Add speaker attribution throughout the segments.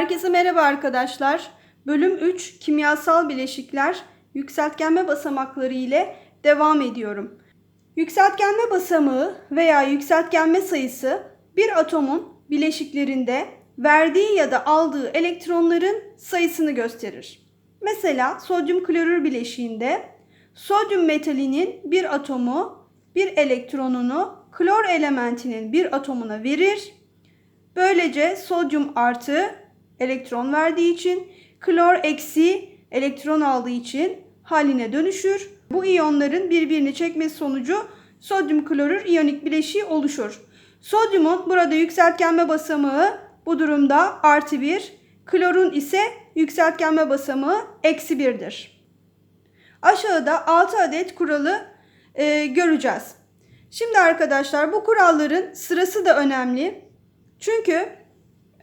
Speaker 1: Herkese merhaba arkadaşlar. Bölüm 3 Kimyasal Bileşikler Yükseltgenme basamakları ile devam ediyorum. Yükseltgenme basamağı veya yükseltgenme sayısı bir atomun bileşiklerinde verdiği ya da aldığı elektronların sayısını gösterir. Mesela sodyum klorür bileşiğinde sodyum metalinin bir atomu bir elektronunu klor elementinin bir atomuna verir Böylece sodyum artı elektron verdiği için klor eksi elektron aldığı için haline dönüşür. Bu iyonların birbirini çekmesi sonucu sodyum klorür iyonik bileşiği oluşur. Sodyumun burada yükseltgenme basamağı bu durumda artı 1, klorun ise yükseltgenme basamağı eksi 1'dir. Aşağıda 6 adet kuralı e, göreceğiz. Şimdi arkadaşlar bu kuralların sırası da önemli. Çünkü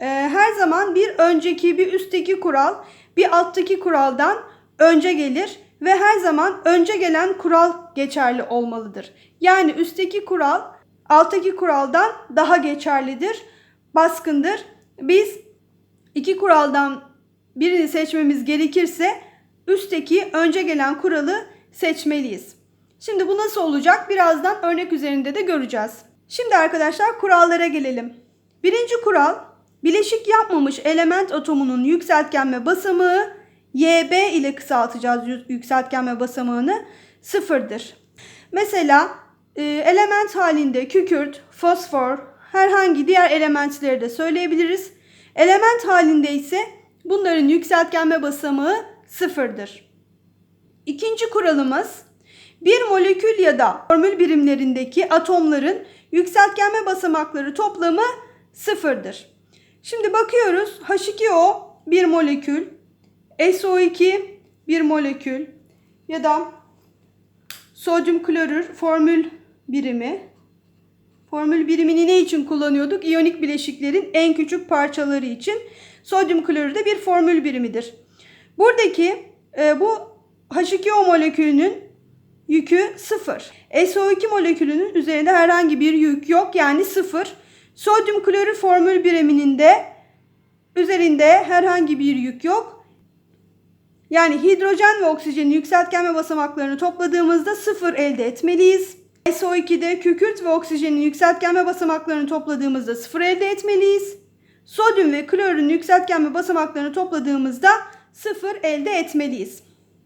Speaker 1: e, her zaman bir önceki bir üstteki kural bir alttaki kuraldan önce gelir ve her zaman önce gelen kural geçerli olmalıdır. Yani üstteki kural alttaki kuraldan daha geçerlidir, baskındır. Biz iki kuraldan birini seçmemiz gerekirse üstteki önce gelen kuralı seçmeliyiz. Şimdi bu nasıl olacak? Birazdan örnek üzerinde de göreceğiz. Şimdi arkadaşlar kurallara gelelim. Birinci kural, bileşik yapmamış element atomunun yükseltgenme basamağı YB ile kısaltacağız yükseltgenme basamağını sıfırdır. Mesela e, element halinde kükürt, fosfor, herhangi diğer elementleri de söyleyebiliriz. Element halinde ise bunların yükseltgenme basamağı sıfırdır. İkinci kuralımız bir molekül ya da formül birimlerindeki atomların yükseltgenme basamakları toplamı sıfırdır. Şimdi bakıyoruz H2O bir molekül, SO2 bir molekül ya da sodyum klorür formül birimi. Formül birimini ne için kullanıyorduk? İyonik bileşiklerin en küçük parçaları için. Sodyum klorür de bir formül birimidir. Buradaki e, bu H2O molekülünün yükü sıfır. SO2 molekülünün üzerinde herhangi bir yük yok yani sıfır. Sodyum klorür formül biriminin de üzerinde herhangi bir yük yok. Yani hidrojen ve oksijenin yükseltgenme basamaklarını topladığımızda sıfır elde etmeliyiz. SO2'de kükürt ve oksijenin yükseltgenme basamaklarını topladığımızda sıfır elde etmeliyiz. Sodyum ve klorürün yükseltgenme basamaklarını topladığımızda sıfır elde etmeliyiz.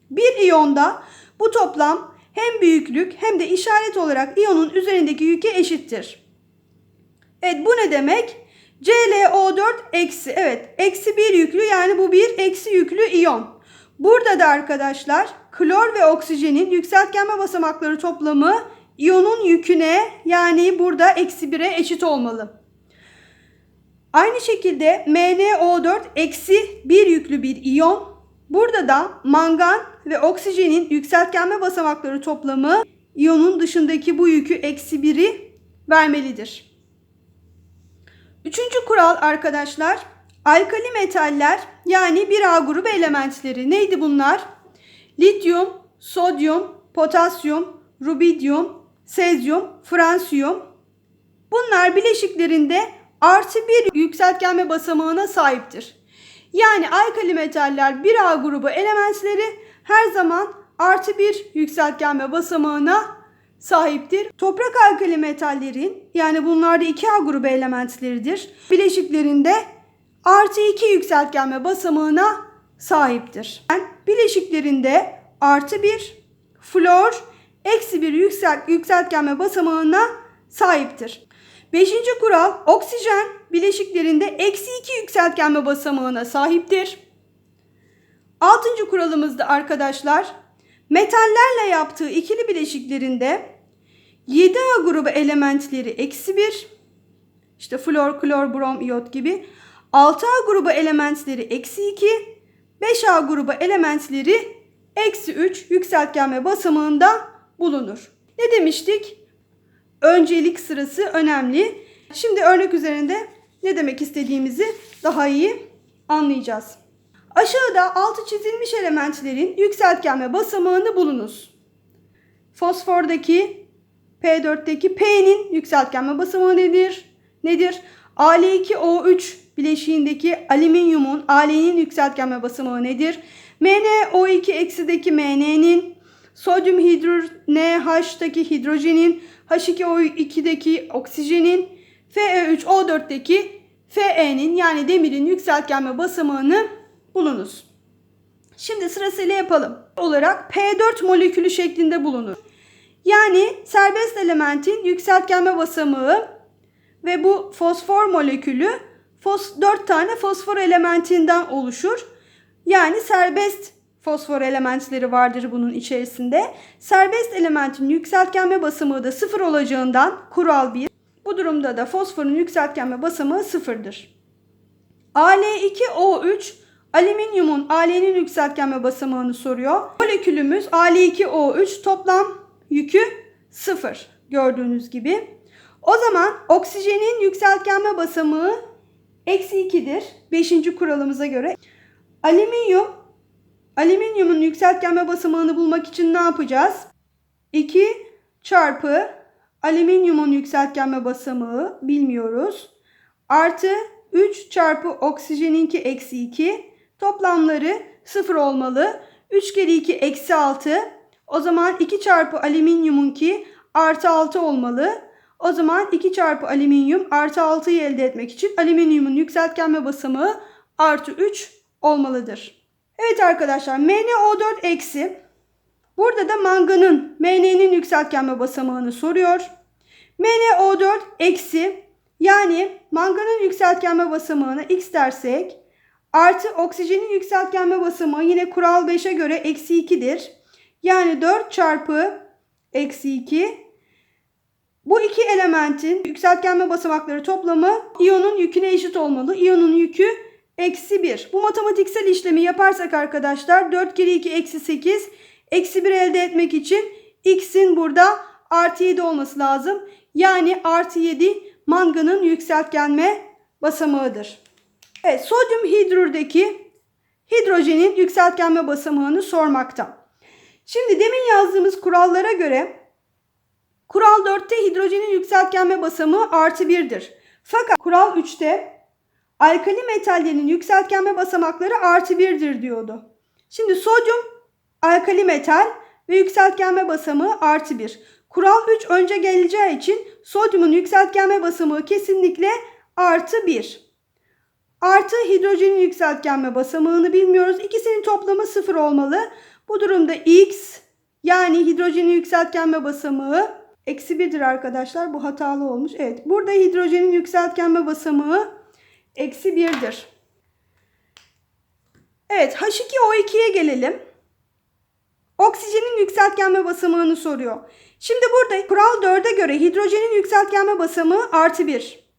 Speaker 1: Bir iyonda bu toplam hem büyüklük hem de işaret olarak iyonun üzerindeki yüke eşittir. Evet bu ne demek? ClO4 eksi evet eksi bir yüklü yani bu bir eksi yüklü iyon. Burada da arkadaşlar klor ve oksijenin yükseltgenme basamakları toplamı iyonun yüküne yani burada eksi 1'e eşit olmalı. Aynı şekilde MnO4 eksi bir yüklü bir iyon. Burada da mangan ve oksijenin yükseltgenme basamakları toplamı iyonun dışındaki bu yükü eksi 1'i vermelidir. Üçüncü kural arkadaşlar alkali metaller yani bir A grubu elementleri neydi bunlar? Lityum, sodyum, potasyum, rubidyum, sezyum, fransiyum. Bunlar bileşiklerinde artı bir yükseltgenme basamağına sahiptir. Yani alkali metaller bir A grubu elementleri her zaman artı bir yükseltgenme basamağına sahiptir. Toprak alkali metallerin yani bunlar da 2A grubu elementleridir. Bileşiklerinde artı 2 yükseltgenme basamağına sahiptir. Yani bileşiklerinde artı 1 flor eksi 1 yükselt, yükseltgenme basamağına sahiptir. Beşinci kural oksijen bileşiklerinde eksi 2 yükseltgenme basamağına sahiptir. Altıncı kuralımızda arkadaşlar metallerle yaptığı ikili bileşiklerinde 7A grubu elementleri eksi 1. İşte flor, klor, brom, iot gibi. 6A grubu elementleri eksi 2. 5A grubu elementleri eksi 3 yükseltgenme basamağında bulunur. Ne demiştik? Öncelik sırası önemli. Şimdi örnek üzerinde ne demek istediğimizi daha iyi anlayacağız. Aşağıda altı çizilmiş elementlerin yükseltgenme basamağını bulunuz. Fosfordaki P4'teki P'nin yükseltgenme basamağı nedir? Nedir? Al2O3 bileşiğindeki alüminyumun Al'nin yükseltgenme basamağı nedir? MnO2 eksideki Mn'nin, sodyum hidrür NH'daki hidrojenin, H2O2'deki oksijenin, Fe3O4'teki Fe'nin yani demirin yükseltgenme basamağını bulunuz. Şimdi sırasıyla yapalım. Olarak P4 molekülü şeklinde bulunur. Yani serbest elementin yükseltgenme basamağı ve bu fosfor molekülü fos 4 tane fosfor elementinden oluşur. Yani serbest fosfor elementleri vardır bunun içerisinde. Serbest elementin yükseltgenme basamağı da sıfır olacağından kural 1. Bu durumda da fosforun yükseltgenme basamağı sıfırdır. Al2O3 alüminyumun Al'nin yükseltgenme basamağını soruyor. Molekülümüz Al2O3 toplam yükü sıfır gördüğünüz gibi. O zaman oksijenin yükseltgenme basamağı eksi 2'dir. Beşinci kuralımıza göre. Alüminyum, alüminyumun yükseltgenme basamağını bulmak için ne yapacağız? 2 çarpı alüminyumun yükseltgenme basamağı bilmiyoruz. Artı 3 çarpı oksijeninki eksi 2. Toplamları 0 olmalı. 3 kere 2 eksi 6. O zaman 2 çarpı alüminyumunki artı 6 olmalı. O zaman 2 çarpı alüminyum artı 6'yı elde etmek için alüminyumun yükseltgenme basamağı artı 3 olmalıdır. Evet arkadaşlar MnO4 eksi burada da manganın Mn'nin yükseltgenme basamağını soruyor. MnO4 eksi yani manganın yükseltgenme basamağına x dersek artı oksijenin yükseltgenme basamağı yine kural 5'e göre eksi 2'dir. Yani 4 çarpı eksi 2 bu iki elementin yükseltgenme basamakları toplamı iyonun yüküne eşit olmalı. İyonun yükü eksi 1. Bu matematiksel işlemi yaparsak arkadaşlar 4 kere 2 eksi 8. Eksi 1 elde etmek için x'in burada artı 7 olması lazım. Yani artı 7 manganın yükseltgenme basamağıdır. Evet sodyum hidrürdeki hidrojenin yükseltgenme basamağını sormakta. Şimdi demin yazdığımız kurallara göre Kural 4'te hidrojenin yükseltgenme basamağı artı 1'dir. Fakat kural 3'te alkali metallerin yükseltgenme basamakları artı 1'dir diyordu. Şimdi sodyum alkali metal ve yükseltgenme basamağı artı 1. Kural 3 önce geleceği için sodyumun yükseltgenme basamağı kesinlikle artı 1. Artı hidrojenin yükseltgenme basamağını bilmiyoruz. İkisinin toplamı 0 olmalı. Bu durumda x yani hidrojenin yükseltgenme basamağı Eksi 1'dir arkadaşlar. Bu hatalı olmuş. Evet. Burada hidrojenin yükseltgenme basamağı eksi 1'dir. Evet. H2O2'ye gelelim. Oksijenin yükseltgenme basamağını soruyor. Şimdi burada kural 4'e göre hidrojenin yükseltgenme basamağı artı 1.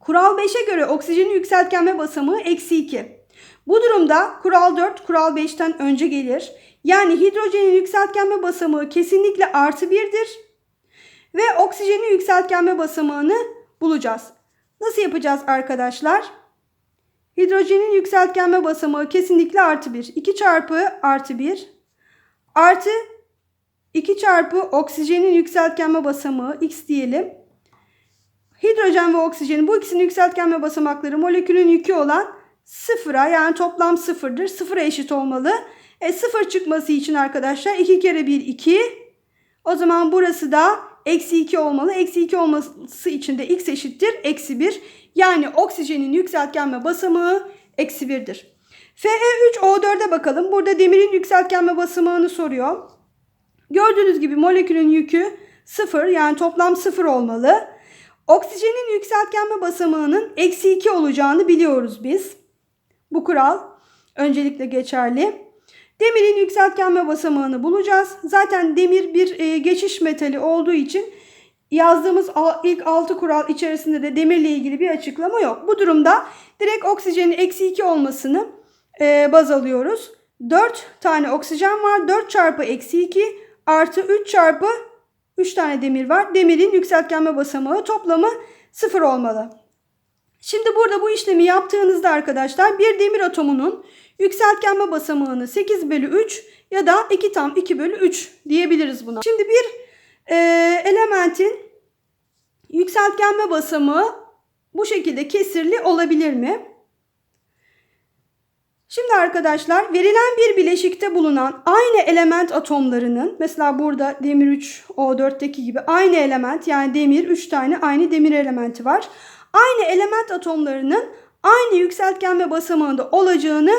Speaker 1: Kural 5'e göre oksijenin yükseltgenme basamağı eksi 2. Bu durumda kural 4 kural 5'ten önce gelir. Yani hidrojenin yükseltgenme basamağı kesinlikle artı 1'dir ve oksijenin yükseltgenme basamağını bulacağız. Nasıl yapacağız arkadaşlar? Hidrojenin yükseltgenme basamağı kesinlikle artı 1. 2 çarpı artı 1 artı 2 çarpı oksijenin yükseltgenme basamağı x diyelim. Hidrojen ve oksijenin bu ikisinin yükseltgenme basamakları molekülün yükü olan sıfıra yani toplam sıfırdır. Sıfıra eşit olmalı. E sıfır çıkması için arkadaşlar 2 kere 1 2. O zaman burası da eksi 2 olmalı. Eksi 2 olması için de x eşittir eksi 1. Yani oksijenin yükseltgenme basamağı eksi 1'dir. Fe3O4'e bakalım. Burada demirin yükseltgenme basamağını soruyor. Gördüğünüz gibi molekülün yükü 0 yani toplam 0 olmalı. Oksijenin yükseltgenme basamağının eksi 2 olacağını biliyoruz biz. Bu kural öncelikle geçerli. Demirin yükseltgenme basamağını bulacağız. Zaten demir bir e, geçiş metali olduğu için yazdığımız ilk 6 kural içerisinde de demirle ilgili bir açıklama yok. Bu durumda direkt oksijenin eksi 2 olmasını e, baz alıyoruz. 4 tane oksijen var. 4 çarpı eksi 2 artı 3 çarpı 3 tane demir var. Demirin yükseltgenme basamağı toplamı 0 olmalı. Şimdi burada bu işlemi yaptığınızda arkadaşlar bir demir atomunun Yükseltgenme basamağını 8 bölü 3 ya da 2 tam 2 bölü 3 diyebiliriz buna. Şimdi bir e, elementin yükseltgenme basamağı bu şekilde kesirli olabilir mi? Şimdi arkadaşlar verilen bir bileşikte bulunan aynı element atomlarının mesela burada demir 3 O4'teki gibi aynı element yani demir 3 tane aynı demir elementi var. Aynı element atomlarının aynı yükseltgenme basamağında olacağını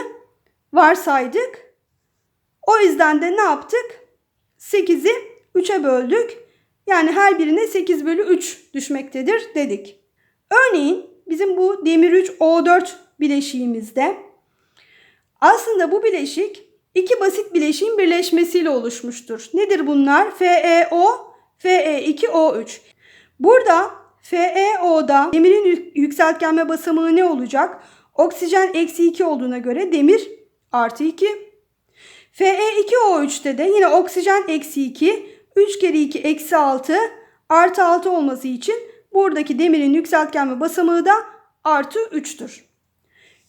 Speaker 1: varsaydık. O yüzden de ne yaptık? 8'i 3'e böldük. Yani her birine 8 bölü 3 düşmektedir dedik. Örneğin bizim bu demir 3 O4 bileşiğimizde aslında bu bileşik iki basit bileşiğin birleşmesiyle oluşmuştur. Nedir bunlar? FeO, Fe2O3. Burada FeO'da demirin yükseltgenme basamağı ne olacak? Oksijen eksi 2 olduğuna göre demir artı 2. Fe2O3'te de yine oksijen eksi 2, 3 kere 2 eksi 6 artı 6 olması için buradaki demirin yükseltgenme basamağı da artı 3'tür.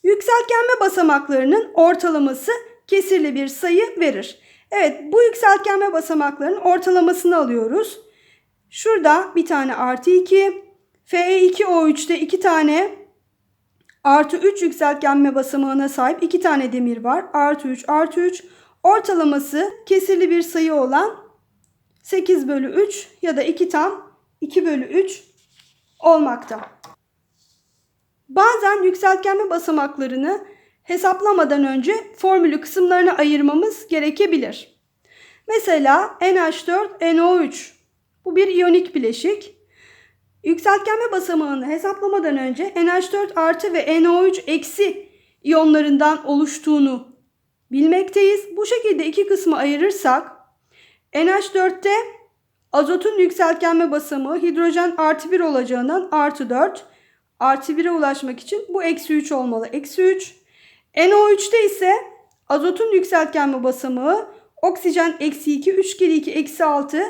Speaker 1: Yükseltgenme basamaklarının ortalaması kesirli bir sayı verir. Evet bu yükseltgenme basamaklarının ortalamasını alıyoruz. Şurada bir tane artı 2, Fe2O3'te 2 tane artı 3 yükseltgenme basamağına sahip 2 tane demir var. Artı 3 artı 3 ortalaması kesirli bir sayı olan 8 bölü 3 ya da 2 tam 2 bölü 3 olmakta. Bazen yükseltgenme basamaklarını hesaplamadan önce formülü kısımlarına ayırmamız gerekebilir. Mesela NH4NO3 bu bir iyonik bileşik. Yükseltgenme basamağını hesaplamadan önce NH4 artı ve NO3 eksi iyonlarından oluştuğunu bilmekteyiz. Bu şekilde iki kısmı ayırırsak NH4'te azotun yükseltgenme basamağı hidrojen artı 1 olacağından artı 4 artı 1'e ulaşmak için bu eksi 3 olmalı. Eksi 3. NO3'te ise azotun yükseltgenme basamağı oksijen eksi 2, 3 kere 2 eksi 6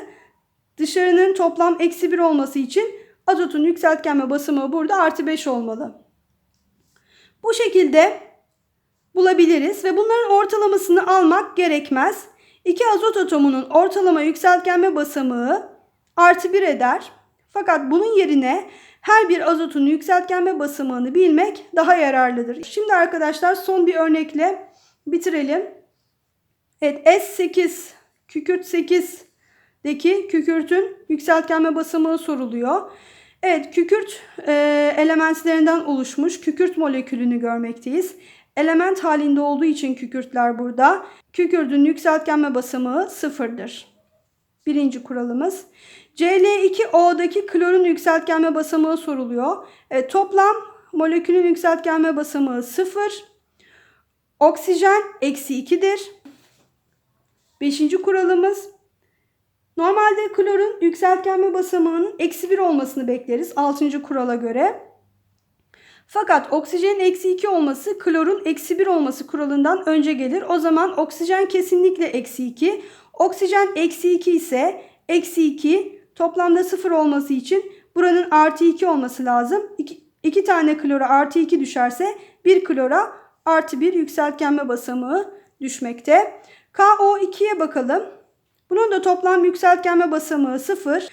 Speaker 1: dışarının toplam eksi 1 olması için azotun yükseltgenme basamağı burada artı 5 olmalı. Bu şekilde bulabiliriz ve bunların ortalamasını almak gerekmez. İki azot atomunun ortalama yükseltgenme basamağı artı 1 eder. Fakat bunun yerine her bir azotun yükseltgenme basamağını bilmek daha yararlıdır. Şimdi arkadaşlar son bir örnekle bitirelim. Evet S8 kükürt 8'deki kükürtün yükseltgenme basamağı soruluyor. Evet kükürt e, elementlerinden oluşmuş kükürt molekülünü görmekteyiz. Element halinde olduğu için kükürtler burada. Kükürtün yükseltgenme basamağı sıfırdır. Birinci kuralımız. Cl2O'daki klorun yükseltgenme basamağı soruluyor. E, toplam molekülün yükseltgenme basamağı 0. Oksijen eksi 2'dir. Beşinci kuralımız. Normalde klorun yükseltgenme basamağının eksi 1 olmasını bekleriz 6. kurala göre. Fakat oksijenin eksi 2 olması klorun eksi 1 olması kuralından önce gelir. O zaman oksijen kesinlikle eksi 2. Oksijen eksi 2 ise eksi 2 Toplamda 0 olması için buranın artı 2 olması lazım. 2 tane klora artı 2 düşerse 1 klora artı 1 yükseltgenme basamağı düşmekte. KO2'ye bakalım. Bunun da toplam yükseltgenme basamağı 0.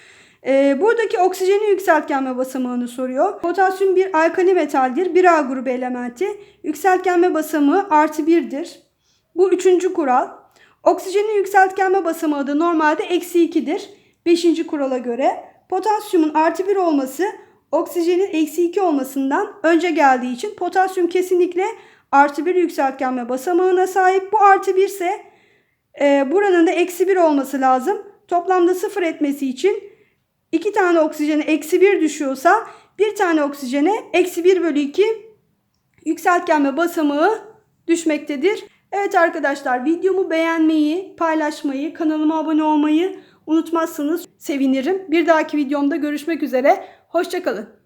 Speaker 1: Ee, buradaki oksijenin yükseltgenme basamağını soruyor. Potasyum bir alkali metaldir. 1A grubu elementi. Yükseltgenme basamağı artı 1'dir. Bu üçüncü kural. Oksijenin yükseltgenme basamağı da normalde eksi 2'dir. Beşinci kurala göre potasyumun artı 1 olması oksijenin eksi 2 olmasından önce geldiği için potasyum kesinlikle artı 1 yükseltgenme basamağına sahip. Bu artı 1 ise e, buranın da eksi 1 olması lazım. Toplamda 0 etmesi için 2 tane oksijene eksi 1 düşüyorsa bir tane oksijene eksi 1 bölü 2 yükseltgenme basamağı düşmektedir. Evet arkadaşlar videomu beğenmeyi, paylaşmayı, kanalıma abone olmayı unutmazsanız sevinirim. Bir dahaki videomda görüşmek üzere. Hoşçakalın.